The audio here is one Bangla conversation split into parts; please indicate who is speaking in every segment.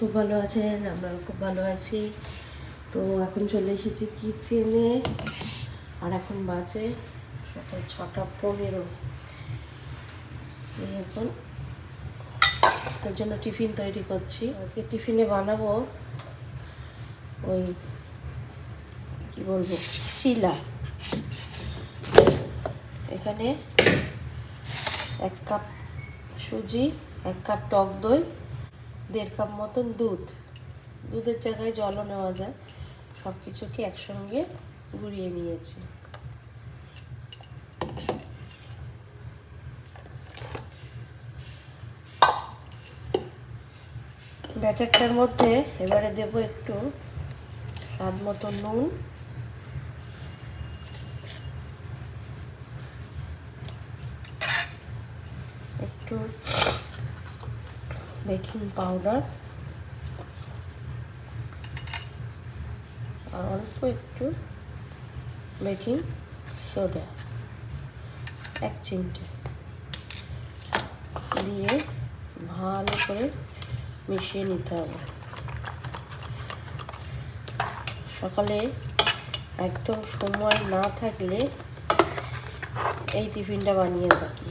Speaker 1: খুব ভালো আছেন আমরা খুব ভালো আছি তো এখন চলে এসেছি কিচেনে আর এখন বাজে সকাল ছটা পনেরো এখন তার জন্য টিফিন তৈরি করছি আজকে টিফিনে বানাবো ওই কি বলবো চিলা এখানে এক কাপ সুজি এক কাপ টক দই দেড় কাপ মতন দুধ দুধের জায়গায় জলও নেওয়া যায় সব কিছুকে একসঙ্গে গুড়িয়ে নিয়েছি ব্যাটারটার মধ্যে এবারে দেব একটু স্বাদ মতো নুন বেকিং পাউডার আর অল্প একটু বেকিং সোডা এক চিমটে দিয়ে ভালো করে মিশিয়ে নিতে হবে সকালে একদম সময় না থাকলে এই টিফিনটা বানিয়ে থাকি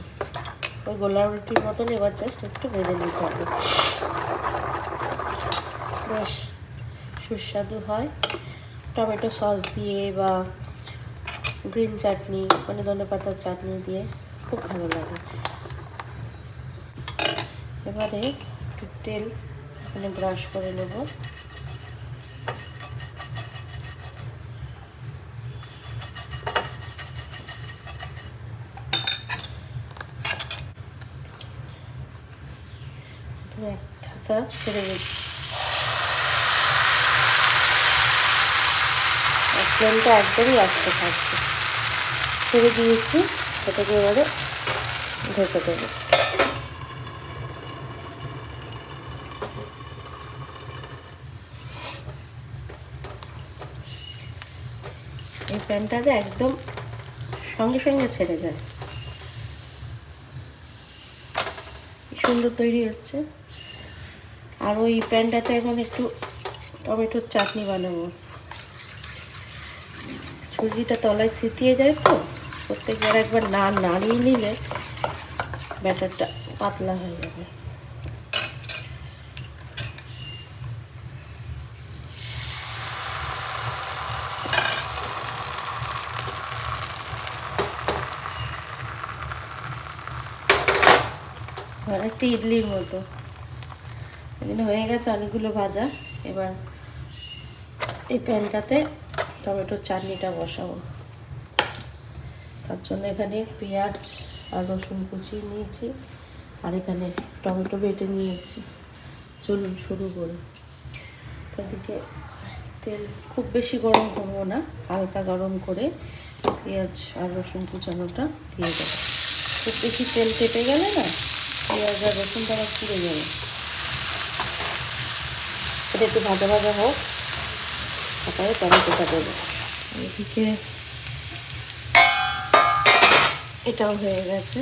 Speaker 1: ওই গোলা রুটির মতন এবার জাস্ট একটু ভেজে নিতে হবে বেশ সুস্বাদু হয় টমেটো সস দিয়ে বা গ্রিন চাটনি মানে ধনে পাতার চাটনি দিয়ে খুব ভালো লাগে এবারে একটু তেল এখানে ব্রাশ করে নেবো ভাতটা ছেড়ে দিচ্ছি ফ্লেমটা একদমই আস্তে থাকছে ছেড়ে দিয়েছি এটাকে এবারে ঢেকে দেবো এই প্যানটাতে একদম সঙ্গে সঙ্গে ছেড়ে যায় সুন্দর তৈরি হচ্ছে আর ওই প্যানটাতে এখন একটু টমেটোর চাটনি বানাবো সুজিটা তলায় ছিটিয়ে যায় তো প্রত্যেকবার একবার না নাড়িয়ে নিলে ব্যাটারটা পাতলা হয়ে যাবে একটা ইডলির মতো এখানে হয়ে গেছে অনেকগুলো ভাজা এবার এই প্যানটাতে টমেটো চাটনিটা বসাবো তার জন্য এখানে পেঁয়াজ আর রসুন কুচিয়ে নিয়েছি আর এখানে টমেটো বেটে নিয়েছি চলুন শুরু করি তাদেরকে তেল খুব বেশি গরম করবো না হালকা গরম করে পেঁয়াজ আর রসুন কুচানোটা দিয়ে দেবো খুব বেশি তেল কেটে গেলে না পেঁয়াজ আর রসুনটা আবার পুড়ে যাবে এটা একটু ভাজা ভাজা হোক তারপরে টমেটোটা দেবো এদিকে এটাও হয়ে গেছে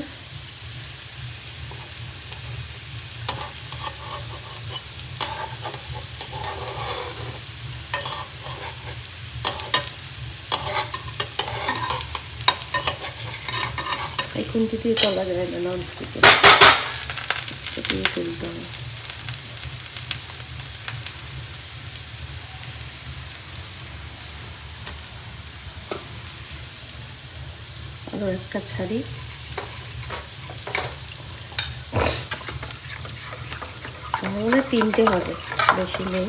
Speaker 1: এই খুন্তি দিয়ে চলা যায় না ননস্টিকে দিয়ে ফেলতে হবে আরও একটা ছাড়ি তাহলে তিনটে হবে বেশি নেই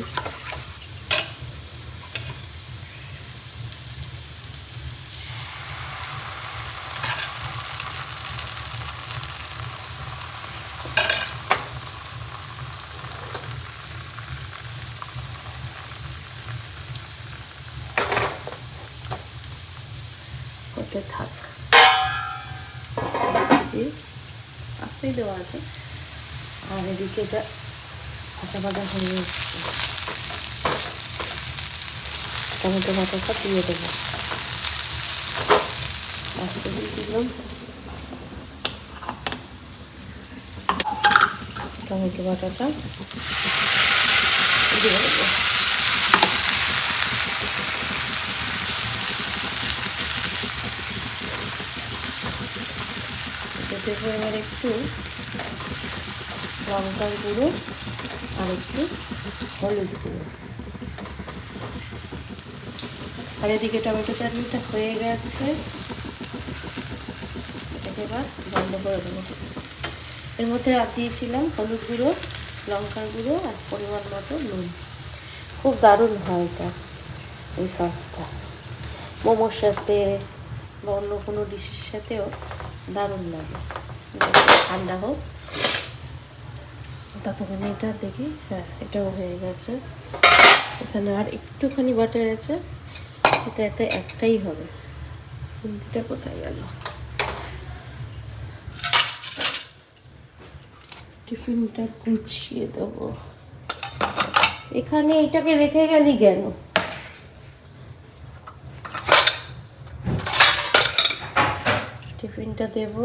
Speaker 1: দেখি এটা ভাজা ভাজা হয়ে এসছে টমেটো বাটাটা দিয়ে দেবো আস্তে দিলাম টমেটো বাটাটা দেবো এবার একটু লঙ্কার গুঁড়ো আর একটু হলুদ গুঁড়ো আর এদিকে টমেটো চাটনিটা হয়ে গেছে এবার বন্ধ করে দেবো এর মধ্যে আর দিয়েছিলাম হলুদ গুঁড়ো লঙ্কার গুঁড়ো আর পরিমাণ মতো নুন খুব দারুণ হয় এটা এই সসটা মোমোর সাথে বা অন্য কোনো ডিশের সাথেও দারুণ লাগে ঠান্ডা হোক ততক্ষণে এটা দেখি হ্যাঁ এটাও হয়ে গেছে এখানে আর একটুখানি বাটার আছে এটা এতে একটাই হবে এটা কোথায় গেল টিফিনটা গুছিয়ে দেবো এখানে এটাকে রেখে গেলি কেন টিফিনটা দেবো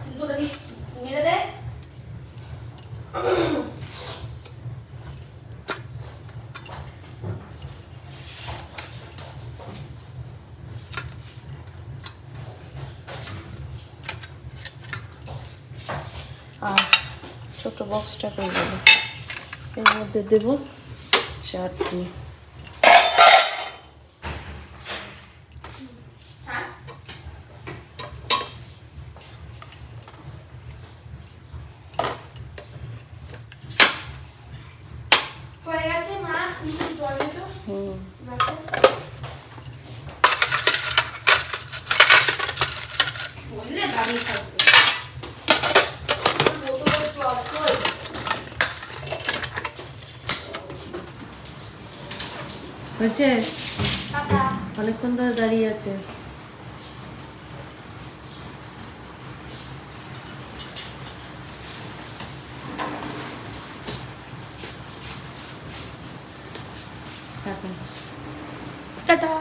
Speaker 1: সাথে দেব চাটনি good too. Pepper.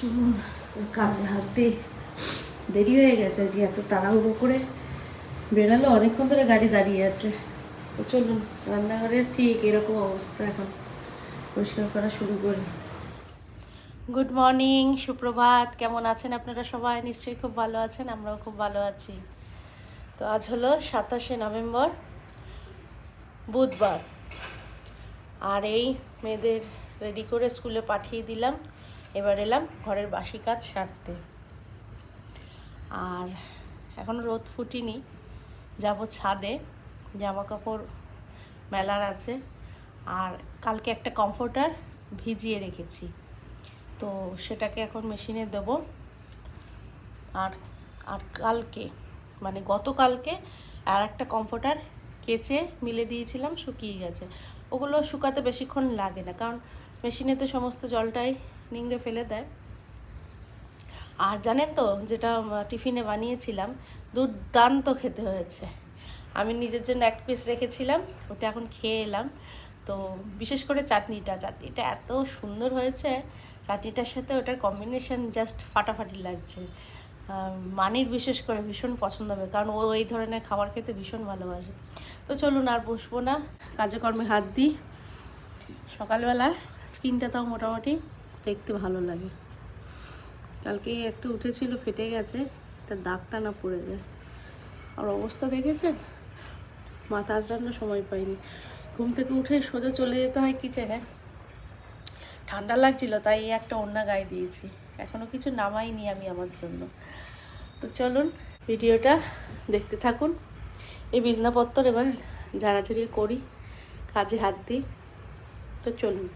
Speaker 1: চলুন কাজে হাত দিই দেরি হয়ে গেছে যে এত তাড়াহুড়ো করে বেরালো অনেকক্ষণ ধরে গাড়ি দাঁড়িয়ে আছে চলুন রান্নাঘরের ঠিক এরকম অবস্থা এখন পরিষ্কার করা শুরু করি গুড মর্নিং সুপ্রভাত কেমন আছেন আপনারা সবাই নিশ্চয়ই খুব ভালো আছেন আমরাও খুব ভালো আছি তো আজ হলো সাতাশে নভেম্বর বুধবার আর এই মেয়েদের রেডি করে স্কুলে পাঠিয়ে দিলাম এবার এলাম ঘরের বাসি কাজ সারতে আর এখন রোদ ফুটিনি যাব ছাদে জামা কাপড় মেলার আছে আর কালকে একটা কমফোর্টার ভিজিয়ে রেখেছি তো সেটাকে এখন মেশিনে দেব আর আর কালকে মানে গতকালকে আর একটা কমফোর্টার কেচে মিলে দিয়েছিলাম শুকিয়ে গেছে ওগুলো শুকাতে বেশিক্ষণ লাগে না কারণ মেশিনে তো সমস্ত জলটাই নিংড়ে ফেলে দেয় আর জানেন তো যেটা টিফিনে বানিয়েছিলাম দুর্দান্ত খেতে হয়েছে আমি নিজের জন্য এক পিস রেখেছিলাম ওটা এখন খেয়ে এলাম তো বিশেষ করে চাটনিটা চাটনিটা এত সুন্দর হয়েছে চাটনিটার সাথে ওটার কম্বিনেশন জাস্ট ফাটাফাটি লাগছে মানির বিশেষ করে ভীষণ পছন্দ হবে কারণ ও এই ধরনের খাবার খেতে ভীষণ ভালোবাসে তো চলুন আর বসবো না কাজকর্মে হাত দিই সকালবেলা স্কিনটা তাও মোটামুটি দেখতে ভালো লাগে কালকে একটা উঠেছিল ফেটে গেছে একটা দাগ টানা পড়ে যায় আর অবস্থা দেখেছেন মাথা আজরানোর সময় পাইনি ঘুম থেকে উঠে সোজা চলে যেতে হয় কিচেনে ঠান্ডা লাগছিল তাই একটা ওড়না গায়ে দিয়েছি এখনও কিছু নামাইনি আমি আমার জন্য তো চলুন ভিডিওটা দেখতে থাকুন এই বিজনাপত্তর এবার ঝাড়াঝাড়ি করি কাজে হাত দিই তো চলুন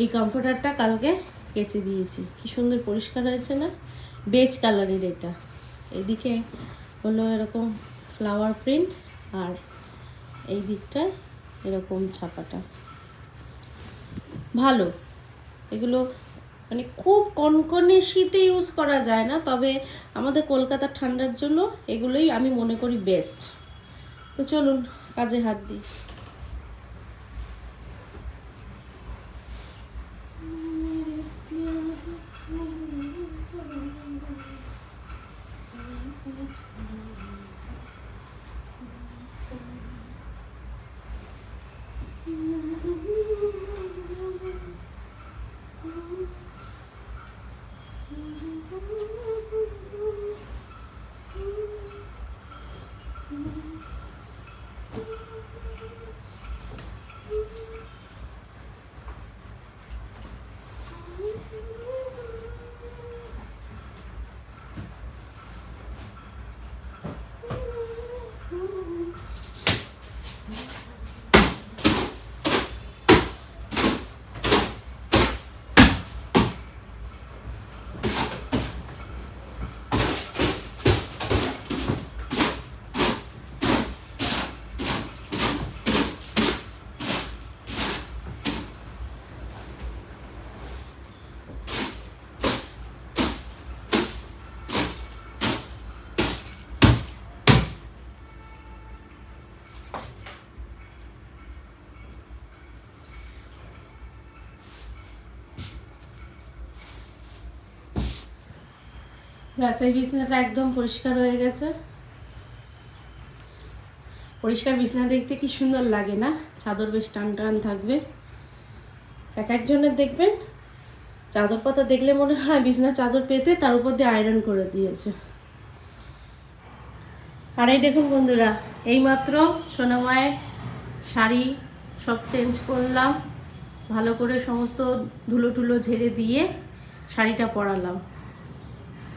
Speaker 1: এই কমফোর্টারটা কালকে কেচে দিয়েছি কি সুন্দর পরিষ্কার হয়েছে না বেজ কালারের এটা এদিকে হলো এরকম ফ্লাওয়ার প্রিন্ট আর এই দিকটায় এরকম ছাপাটা ভালো এগুলো মানে খুব কনকনে শীতে ইউজ করা যায় না তবে আমাদের কলকাতার ঠান্ডার জন্য এগুলোই আমি মনে করি বেস্ট তো চলুন কাজে হাত দিই ব্যাস বিছানাটা একদম পরিষ্কার হয়ে গেছে পরিষ্কার বিছনা দেখতে কি সুন্দর লাগে না চাদর বেশ টান টান থাকবে এক একজনের দেখবেন চাদর পাতা দেখলে মনে হয় বিছনা চাদর পেতে তার উপর দিয়ে আয়রন করে দিয়েছে আর এই দেখুন বন্ধুরা এইমাত্র সোনামায়ের শাড়ি সব চেঞ্জ করলাম ভালো করে সমস্ত ধুলো টুলো ঝেড়ে দিয়ে শাড়িটা পরালাম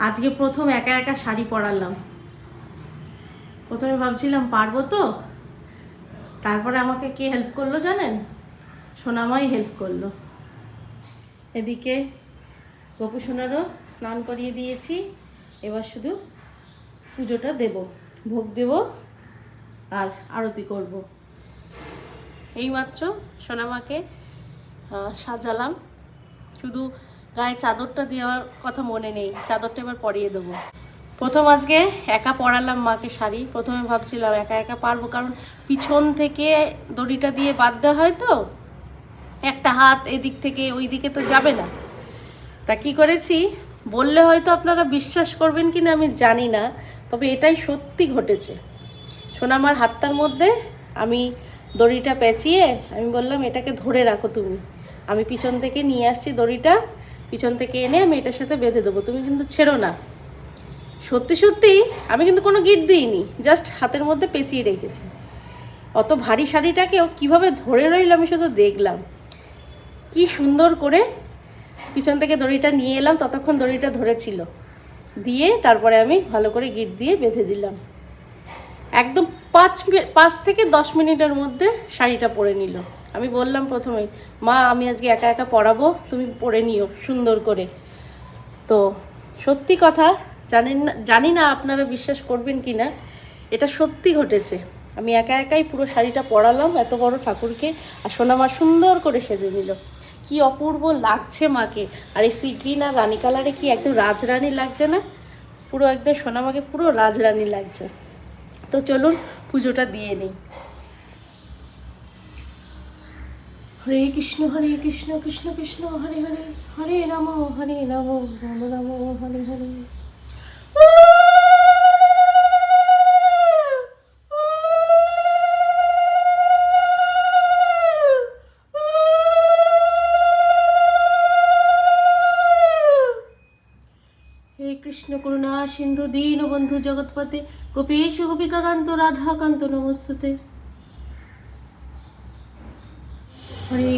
Speaker 1: আজকে প্রথম একা একা শাড়ি পরালাম প্রথমে ভাবছিলাম পারবো তো তারপরে আমাকে কে হেল্প করলো জানেন সোনামাই হেল্প করলো এদিকে গপু সোনারও স্নান করিয়ে দিয়েছি এবার শুধু পুজোটা দেব ভোগ দেব আর আরতি করব এইমাত্র সোনামাকে সাজালাম শুধু গায়ে চাদরটা দেওয়ার কথা মনে নেই চাদরটা এবার পরিয়ে দেবো প্রথম আজকে একা পরালাম মাকে শাড়ি প্রথমে ভাবছিলাম একা একা পারবো কারণ পিছন থেকে দড়িটা দিয়ে বাদ দেওয়া হয় তো একটা হাত এদিক থেকে ওই দিকে তো যাবে না তা কি করেছি বললে হয়তো আপনারা বিশ্বাস করবেন কি না আমি জানি না তবে এটাই সত্যি ঘটেছে শোনা আমার হাতটার মধ্যে আমি দড়িটা পেঁচিয়ে আমি বললাম এটাকে ধরে রাখো তুমি আমি পিছন থেকে নিয়ে আসছি দড়িটা পিছন থেকে এনে আমি এটার সাথে বেঁধে দেবো তুমি কিন্তু ছেড়ো না সত্যি সত্যি আমি কিন্তু কোনো গিট দিইনি জাস্ট হাতের মধ্যে পেঁচিয়ে রেখেছি অত ভারী শাড়িটাকেও কিভাবে ধরে রইল আমি শুধু দেখলাম কি সুন্দর করে পিছন থেকে দড়িটা নিয়ে এলাম ততক্ষণ দড়িটা ধরেছিল দিয়ে তারপরে আমি ভালো করে গিট দিয়ে বেঁধে দিলাম একদম পাঁচ পাঁচ থেকে দশ মিনিটের মধ্যে শাড়িটা পরে নিল আমি বললাম প্রথমেই মা আমি আজকে একা একা পড়াবো তুমি পড়ে নিও সুন্দর করে তো সত্যি কথা জানেন না জানি না আপনারা বিশ্বাস করবেন কি না এটা সত্যি ঘটেছে আমি একা একাই পুরো শাড়িটা পরালাম এত বড় ঠাকুরকে আর সোনামা সুন্দর করে সেজে নিল কি অপূর্ব লাগছে মাকে আর এই সি গ্রিন আর রানী কালারে কি একদম রাজরানী লাগছে না পুরো একদম সোনামাকে পুরো রাজরানী লাগছে তো চলুন পুজোটা দিয়ে নিই হরে কৃষ্ণ হরে কৃষ্ণ কৃষ্ণ কৃষ্ণ হরে হরে হরে রাম হরে রাম রাম রাম হরে হরে কৃষ্ণ করুণা সিন্ধু দীনবন্ধু জগৎপতে গোপীশ গোপিকাকান্ত রাধাকান্ত নমস্তুতে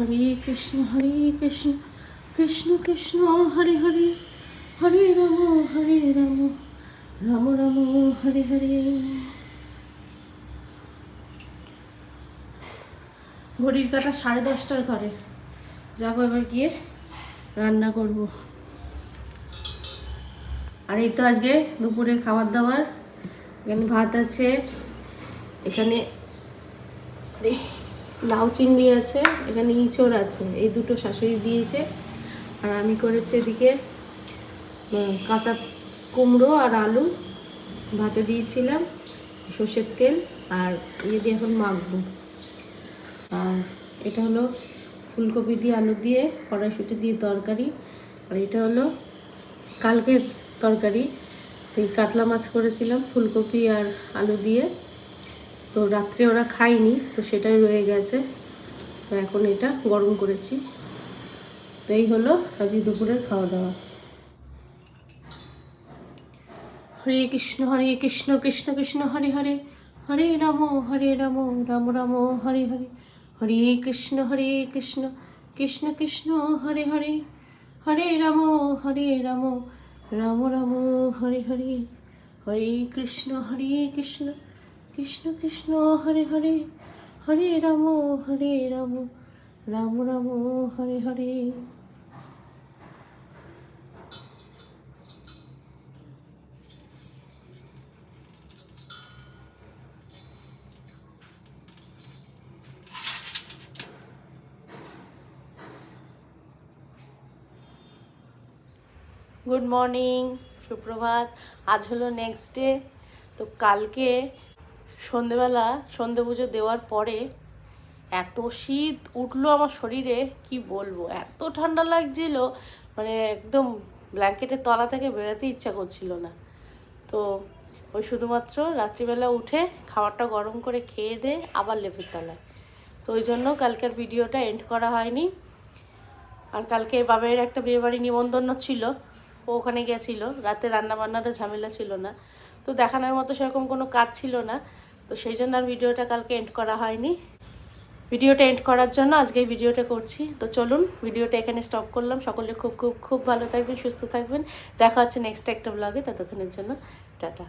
Speaker 1: হরে কৃষ্ণ হরে কৃষ্ণ কৃষ্ণ কৃষ্ণ হরে হরে হরে রাম হরে রাম রাম রাম হরে হরে ঘড়ির কাটা সাড়ে দশটার ঘরে যাবো এবার গিয়ে রান্না করব আর এই তো আজকে দুপুরের খাবার দাবার এখানে ভাত আছে এখানে লাউ চিংড়ি আছে এখানে ইঁচড় আছে এই দুটো শাশুড়ি দিয়েছে আর আমি করেছি এদিকে কাঁচা কুমড়ো আর আলু ভাতে দিয়েছিলাম সর্ষের তেল আর ইয়ে দিয়ে এখন মাখবো আর এটা হলো ফুলকপি দিয়ে আলু দিয়ে কড়াইশুটি দিয়ে তরকারি আর এটা হলো কালকের তরকারি এই কাতলা মাছ করেছিলাম ফুলকপি আর আলু দিয়ে তো রাত্রে ওরা খায়নি তো সেটাই রয়ে গেছে তো এখন এটা গরম করেছি তো এই হলো আজকে দুপুরের খাওয়া দাওয়া হরে কৃষ্ণ হরে কৃষ্ণ কৃষ্ণ কৃষ্ণ হরে হরে হরে রাম হরে রাম রাম রাম হরে হরে হরে কৃষ্ণ হরে কৃষ্ণ কৃষ্ণ কৃষ্ণ হরে হরে হরে রাম হরে রাম রাম রাম হরে হরে হরে কৃষ্ণ হরে কৃষ্ণ কৃষ্ণ কৃষ্ণ হরে হরে হরে রাম হরে রাম রাম রাম হরে হরে গুড মর্নিং সুপ্রভাত আজ হলো নেক্সট ডে তো কালকে সন্ধেবেলা সন্ধে পুজো দেওয়ার পরে এত শীত উঠলো আমার শরীরে কি বলবো এত ঠান্ডা লাগছিল মানে একদম ব্ল্যাঙ্কেটের তলা থেকে বেরোতে ইচ্ছা করছিল না তো ওই শুধুমাত্র রাত্রিবেলা উঠে খাবারটা গরম করে খেয়ে দে আবার লেপের তলায় তো ওই জন্য কালকের ভিডিওটা এন্ড করা হয়নি আর কালকে বাবের একটা বিয়েবাড়ি নিমন্ত্রণ ছিল ও ওখানে গেছিলো রাতে রান্নাবান্নারও ঝামেলা ছিল না তো দেখানোর মতো সেরকম কোনো কাজ ছিল না তো সেই জন্য আর ভিডিওটা কালকে এন্ড করা হয়নি ভিডিওটা এন্ড করার জন্য আজকে ভিডিওটা করছি তো চলুন ভিডিওটা এখানে স্টপ করলাম সকলে খুব খুব খুব ভালো থাকবেন সুস্থ থাকবেন দেখা হচ্ছে নেক্সট একটা ব্লগে ততক্ষণের জন্য টাটা